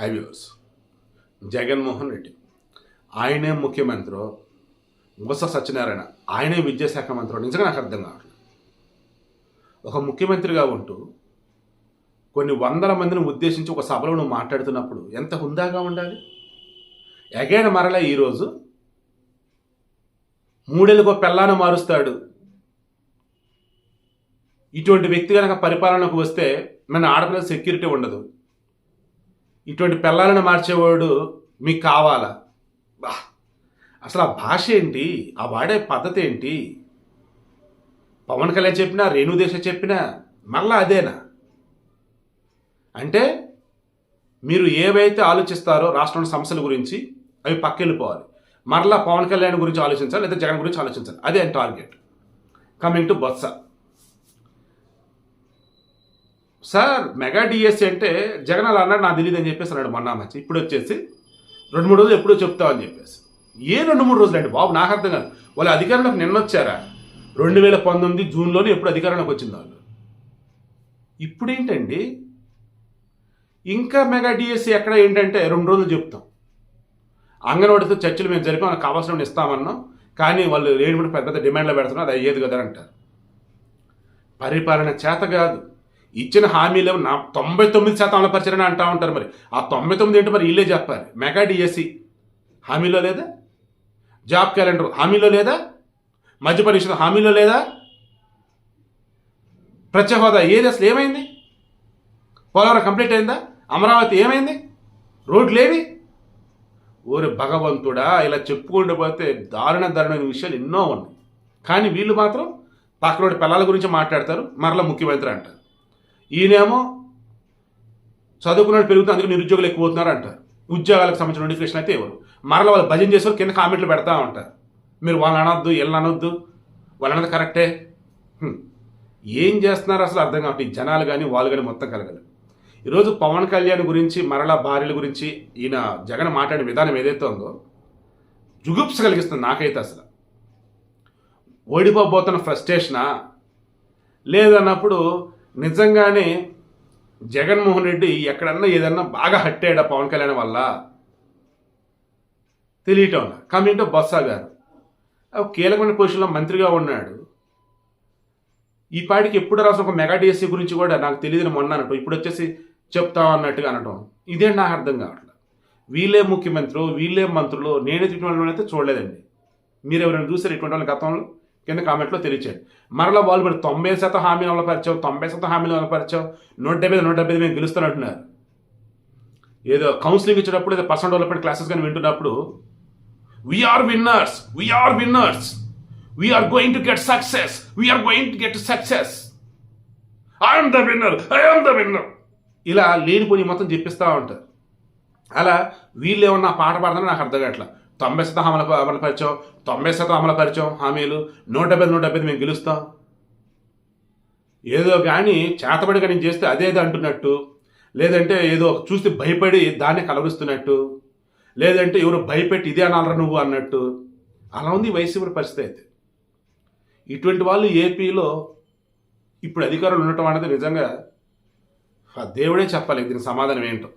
Highways Jaganmohan Reddy. ఆయనే ముఖ్యమంత్రి బొత్స సత్యనారాయణ ఆయనే విద్యాశాఖ మంత్రి నిజంగా నాకు అర్థం కావట్లేదు. ఒక ముఖ్యమంత్రిగా ఉంటూ కొన్ని వందల మందిని ఉద్దేశించి ఒక సభలో నువ్వు మాట్లాడుతున్నప్పుడు ఎంత హుందాగా ఉండాలి? ఎగైన మరలా ఈరోజు మూడేళ్ళకో పెళ్ళాన మారుస్తాడు. ఇటువంటి వ్యక్తి కనుక పరిపాలనకు వస్తే మన ఆడపిల్ల సెక్యూరిటీ ఉండదు. ఇటువంటి పిల్లలను మార్చేవాడు మీకు కావాలా? బా అసలు ఆ భాష ఏంటి? ఆ వాడే పద్ధతి ఏంటి? పవన్ కళ్యాణ్ చెప్పినా రేణుదేశ చెప్పినా మళ్ళా అదేనా? అంటే మీరు ఏవైతే ఆలోచిస్తారో రాష్ట్రంలో సమస్యల గురించి అవి పక్కెళ్ళిపోవాలి. మరలా పవన్ కళ్యాణ్ గురించి ఆలోచించాలి? లేదా జగన్ గురించి ఆలోచించాలి? అదే target. Coming to Botsa. Sir mega DSC అంటే జగన్ అలా అన్నాడు నాకు తెలియదు అని చెప్పేసి అన్నాడు మొన్న మంచి ఇప్పుడు వచ్చేసి రెండు మూడు రోజులు ఎప్పుడో చెప్తామని చెప్పేసి. ఏ రెండు మూడు రోజులు అండి బాబు నాకు అర్థం కాదు. వాళ్ళు అధికారంలోకి నిన్న వచ్చారా? రెండు వేల పంతొమ్మిది జూన్లోనే ఎప్పుడు అధికారంలోకి వచ్చింది వాళ్ళు. ఇప్పుడేంటండి? ఇంకా మెగా డిఎస్సీ ఎక్కడ ఏంటంటే రెండు రోజులు చెప్తాం. అంగన్వాడితో చర్చలు మేము జరిపి మనకు కావాల్సిన ఇస్తామన్నాం. కానీ వాళ్ళు లేని పెద్ద పెద్ద డిమాండ్లో పెడుతున్నారు అది అయ్యేది కదా అంటారు. పరిపాలన చేత కాదు. ఇచ్చిన హామీలు నా తొంభై తొమ్మిది శాతం అమలుపరిచారని అంటా ఉంటారు మరి. ఆ తొంభై తొమ్మిది ఏంటి మరి? వీళ్ళే చెప్పాలి. మెగా డిఎస్సి హామీలో లేదా? జాబ్ క్యాలెండర్ హామీలో లేదా? మధ్య పరిషత్ హామీలో లేదా? ప్రత్యేక హోదా ఏది అసలు ఏమైంది? పోలవరం కంప్లీట్ అయిందా? అమరావతి ఏమైంది? రోడ్లు ఏవి ఓరి భగవంతుడా ఇలా చెప్పుకుంటూ పోతే దారుణ దారుణమైన విషయాలు ఎన్నో ఉన్నాయి. కానీ వీళ్ళు మాత్రం పక్కనోడి పిల్లల గురించి మాట్లాడతారు. మరలా ముఖ్యమంత్రి అంటారు. ఈయనేమో చదువుకున్నాడు పెరుగుతుంది అందుకే నిరుద్యోగులు ఎక్కువ అవుతున్నారు అంటారు ఉద్యోగాలకు సంబంధించిన నోటిఫికేషన్ అయితే ఇవ్వరు. మరలా వాళ్ళు భజన చేసే కింద కామెంట్లు పెడతా ఉంటారు మీరు వాళ్ళు అనొద్దు వీళ్ళని అనొద్దు వాళ్ళు అన్నది కరెక్టే? ఏం చేస్తున్నారు అసలు అర్థం కాబట్టి జనాలు కానీ వాళ్ళు కానీ మొత్తం కలగదు ఈరోజు పవన్ కళ్యాణ్ గురించి మరలా భార్యల గురించి ఈయన జగన్ మాట్లాడిన విధానం ఏదైతే ఉందో జుగుప్స కలిగిస్తుంది నాకైతే అసలు. ఓడిపోబోతున్న ఫ్రస్ట్రేషనా లేదన్నప్పుడు నిజంగానే జగన్మోహన్ రెడ్డి ఎక్కడన్నా ఏదన్నా బాగా హట్టాడా పవన్ కళ్యాణ్ వల్ల? తెలియటం కమింగ్ టు బొత్స గారు కీలకమైన పొజిషన్లో మంత్రిగా ఉన్నాడు. ఈ పాటికి ఎప్పుడు రాసిన ఒక మెగా డిఎస్సీ గురించి కూడా నాకు తెలియదు మొన్న అనటం ఇప్పుడు వచ్చేసి చెప్తాం అన్నట్టుగా అనటం ఇదే నాకు అర్థం కావట్లేదు. వీళ్ళే ముఖ్యమంత్రులు వీళ్ళే మంత్రులు నేనే ఇటువంటి వాళ్ళని అయితే చూడలేదండి. మీరు ఎవరైనా చూసారు ఇటువంటి వాళ్ళ గతంలో? కింద కామెంట్లో తెలియచేయండి. మరలా వాళ్ళు మరి తొంభై శాతం హామీలు అమలుపరిచావు తొంభై శాతం హామీలు అమలుపరిచావు నూట డెబ్బై నూట డెబ్బై మేము గెలుస్తానంటున్నారు ఏదో కౌన్సిలింగ్ ఇచ్చేటప్పుడు ఏదో పర్సనల్ డెవలప్మెంట్ క్లాసెస్ కానీ వింటున్నప్పుడు we're winners we're winners we're going to get success we're going to get success I'm the winner I'm the winner ఇలా లేనిపోయి మొత్తం చెప్పిస్తూ ఉంటారు. అలా వీళ్ళు ఏమన్నా పాట పాడదని నాకు అర్థం కావట్లేదు తొంభై శాతం అమలు అమలుపరిచాం తొంభై శాతం అమలుపరిచాం హామీలు. నూట డెబ్బై నూట డెబ్బై మేము గెలుస్తాం. ఏదో కానీ చేతబడిగా నేను చేస్తే అదేదో అంటున్నట్టు. లేదంటే ఏదో చూస్తే భయపడి దాన్ని కలవరిస్తున్నట్టు. లేదంటే ఎవరు భయపెట్టి ఇదే అనాలరా నువ్వు అన్నట్టు. అలా ఉంది వైసీపీ పరిస్థితి అయితే. ఇటువంటి వాళ్ళు ఏపీలో ఇప్పుడు అధికారులు ఉండటం అనేది నిజంగా ఆ దేవుడే చెప్పాలి. దీనికి సమాధానం ఏంటో.